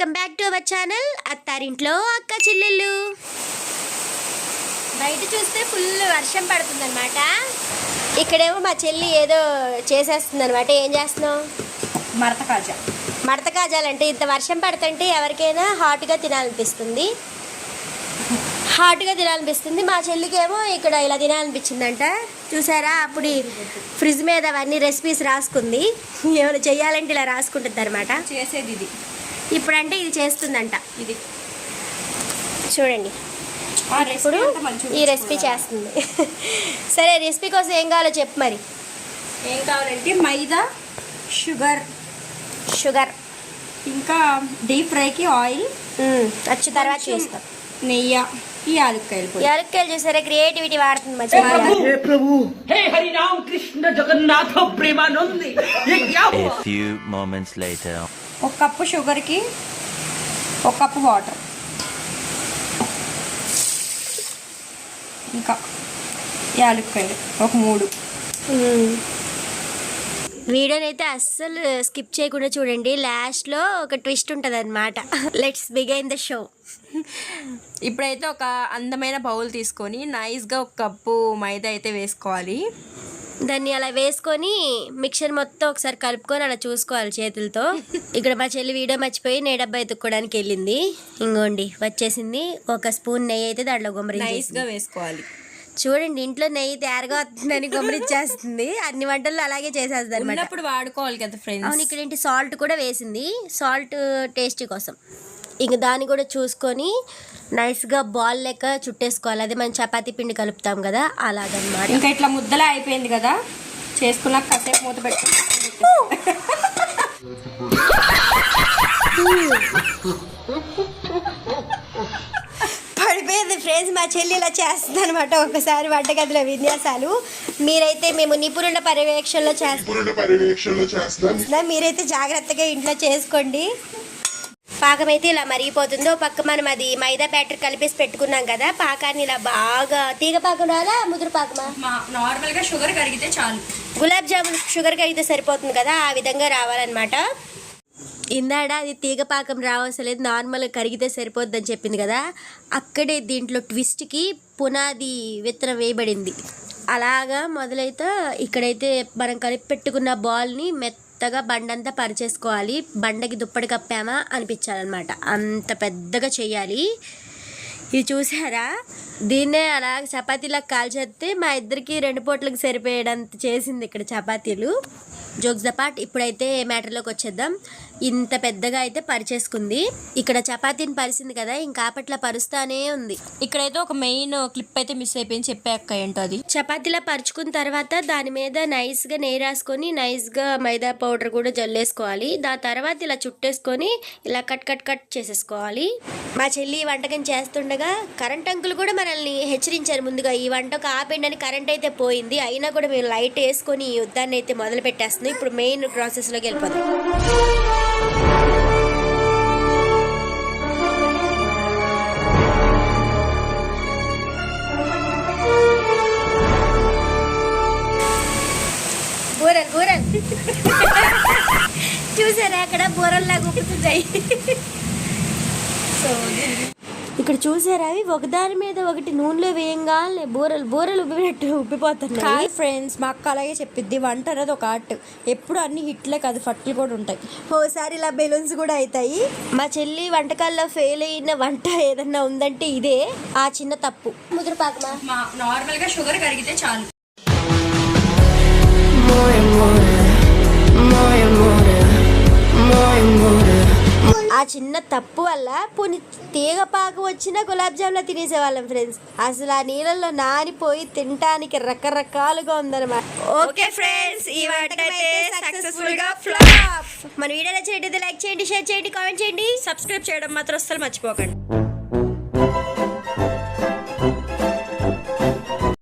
Welcome back to our channel అత్తారింట్లో అక్క చెల్లెళ్ళు. బయట చూస్తే ఫుల్ వర్షం పడుతుంది అనమాట ఇక్కడేమో మా చెల్లి ఏదో చేసేస్తుంది అనమాట ఏం చేస్తున్నావు? మరత కాజా. మడత కాజాలంటే ఇంత వర్షం పడుతుంటే ఎవరికైనా హాట్గా తినాలనిపిస్తుంది. హాట్గా తినాలనిపిస్తుంది. మా చెల్లికేమో ఇక్కడ ఇలా తినాలనిపించిందంట. చూసారా? అప్పుడు ఫ్రిడ్జ్ మీద అవన్నీ రెసిపీస్ రాసుకుంది. ఏమైనా చెయ్యాలంటే ఇలా రాసుకుంటుంది అనమాట చేసేది ఇది. ఇప్పుడంటే ఇది చేస్తుందంట. ఇది. చూడండి. ఇప్పుడు ఈ రెసిపీ చేస్తుంది. సరే రెసిపీ కోసం ఏం కావాలో చెప్పు మరి. ఏం కావాలంటే మైదా షుగర్. షుగర్. ఇంకా డీప్ ఫ్రైకి ఆయిల్. వచ్చి తర్వాత చూస్తాం నెయ్య ఈ యాలక్కాయలు యాలక్కాయలు చూసారా? క్రియేటివిటీ వాడుతుంది మంచిగా ఒక కప్పు షుగర్కి ఒక కప్పు వాటర్ ఇంకా యాలక్కాయలు ఒక మూడు. వీడియోని అయితే అస్సలు స్కిప్ చేయకుండా చూడండి. లాస్ట్లో ఒక ట్విస్ట్ ఉంటుంది అనమాట లెట్స్ బిగైన్ ద షో ఇప్పుడైతే ఒక అందమైన బౌల్ తీసుకొని నైస్గా ఒక కప్పు మైదా అయితే వేసుకోవాలి. దాన్ని అలా వేసుకొని మిక్సర్ మొత్తం ఒకసారి కలుపుకొని అలా చూసుకోవాలి చేతులతో. ఇక్కడ మా చెల్లి వీడియో మర్చిపోయి నెయ్యి డబ్బా ఎత్తుక్కోవడానికి వెళ్ళింది. ఇంకోండి వచ్చేసింది. ఒక స్పూన్ నెయ్యి అయితే దాంట్లో గుమ్మరి నైస్గా వేసుకోవాలి. చూడంండి ఇంట్లో నెయ్యి తయారుగా వస్తుందని గుమ్మరిచ్చేస్తుంది. అన్ని వంటల్లో అలాగే చేసేస్తుంది అనమాట వాడుకోవాలి కదా అవును ఫ్రెండ్స్ ఇక్కడ ఏంటి సాల్ట్ కూడా వేసింది. సాల్ట్ టేస్ట్ కోసం. ఇంక దాన్ని కూడా చూసుకొని నైస్గా బాల్ లెక్క చుట్టేసుకోవాలి. అదే మనం చపాతీ పిండి కలుపుతాం కదా అలాగనమాట. ఇంకా ఇట్లా ముద్దలా అయిపోయింది కదా చేసుకున్నాక కాసేపు మూత పెట్టి పడిపోయింది ఫ్రెండ్స్ మా చెల్లి ఇలా చేస్తుంది అనమాట ఒకసారి వంటగదిలో విన్యాసాలు. మీరైతే మేము నిపుణుల పర్యవేక్షణలో చేస్తాం మీరైతే జాగ్రత్తగా ఇంట్లో చేసుకోండి. పాకం అయితే ఇలా మరిగిపోతుందో పక్క మనం అది మైదా బ్యాటర్ కలిపేసి పెట్టుకున్నాం కదా పాకాన్ని ఇలా బాగా తీగ పాకం రాలా ముదురు పాకమా? నార్మల్గా షుగర్ కరిగితే చాలు. గులాబ్ జామున్ షుగర్ అయితే సరిపోతుంది కదా ఆ విధంగా రావాలన్నమాట. ఇందాడ అది తీగ పాకం రావసలేదు నార్మల్గా కరిగితే సరిపోద్ది అని చెప్పింది కదా అక్కడే దీంట్లో ట్విస్ట్కి పునాది విత్తనం వేయబడింది. అలాగా మొదలైతే ఇక్కడైతే మనం కలిపి పెట్టుకున్న బాల్ని మెత్తగా బండంతా పరిచేసుకోవాలి. బండకి దుప్పటి కప్పామా అనిపించాలన్నమాట. అంత పెద్దగా చేయాలి ఇది చూసారా? దీన్నే అలా చపాతీలకు కాల్చేస్తే మా ఇద్దరికి రెండు పూట్లకు సరిపోయేటంత చేసింది ఇక్కడ చపాతీలు. జోక్స్ ద పార్ట్ ఇప్పుడైతే మ్యాటర్లోకి వచ్చేద్దాం. ఇంత పెద్దగా అయితే పరిచేసుకుంది. ఇక్కడ చపాతీని పరిచింది కదా ఇంకా అప్పట్లో పరుస్తానే ఉంది. ఇక్కడైతే ఒక మెయిన్ క్లిప్ అయితే మిస్ అయిపోయింది చెప్పాక ఏంటో అది. చపాతీలా పరుచుకున్న తర్వాత దాని మీద నైస్గా నెయ్యి రాసుకొని నైస్గా మైదా పౌడర్ కూడా జల్లేసుకోవాలి. దాని తర్వాత ఇలా చుట్టేసుకొని ఇలా కట్ కట్ కట్ చేసేసుకోవాలి. మా చెల్లి ఈ వంటకం చేస్తుండగా కరెంట్ అంకులు కూడా మనల్ని హెచ్చరించారు ముందుగా ఈ వంటకు ఆపండి అని కరెంట్ అయితే పోయింది. అయినా కూడా మేము లైట్ వేసుకొని ఈ యుద్ధాన్ని అయితే మొదలు వస్తుంది ఇప్పుడు మెయిన్ ప్రాసెస్లోకి వెళ్ళిపోతాం బూరలు బూరలు. చూసారా అక్కడ బూరల్లాగా ఉప్పుతున్నాయి ఇక్కడ చూసారా? అవి ఒకదాని మీద ఒకటి నూనెలో వేయంగానే బూరలు బూరలు ఉబ్బినట్టు ఉబ్బిపోతున్నాయి. హాయ్ ఫ్రెండ్స్ మా అక్క అలాగే చెప్పిద్ది వంట అనేది ఒక ఆర్ట్. ఎప్పుడు అన్ని హిట్లే కాదు ఫట్లు కూడా ఉంటాయి. ఓసారి ఇలా బెలూన్స్ కూడా అవుతాయి. మా చెల్లి వంటకాల్లో ఫెయిల్ అయిన వంట ఏదన్నా ఉందంటే ఇదే. ఆ చిన్న తప్పు. ముదురు పాకమా మా నార్మల్గా షుగర్ కరిగితే చాలు. చిన్న తప్పు వల్ల పోనీ తీగ పాకు వచ్చిన గులాబ్ జామ్లా తినేసేవాళ్ళం ఫ్రెండ్స్ అసలు ఆ నీళ్ళల్లో నానిపోయి తినటానికి రకరకాలుగా ఉందన్నమాట. ఓకే ఫ్రెండ్స్ ఈ సక్సెస్ఫుల్గా ఫ్లాప్. మన వీడియో నచ్చినట్టయితే లైక్ చేయండి షేర్ చేయండి కామెంట్ చేయండి. సబ్స్క్రైబ్ చేయడం మాత్రం అస్సలు మర్చిపోకండి.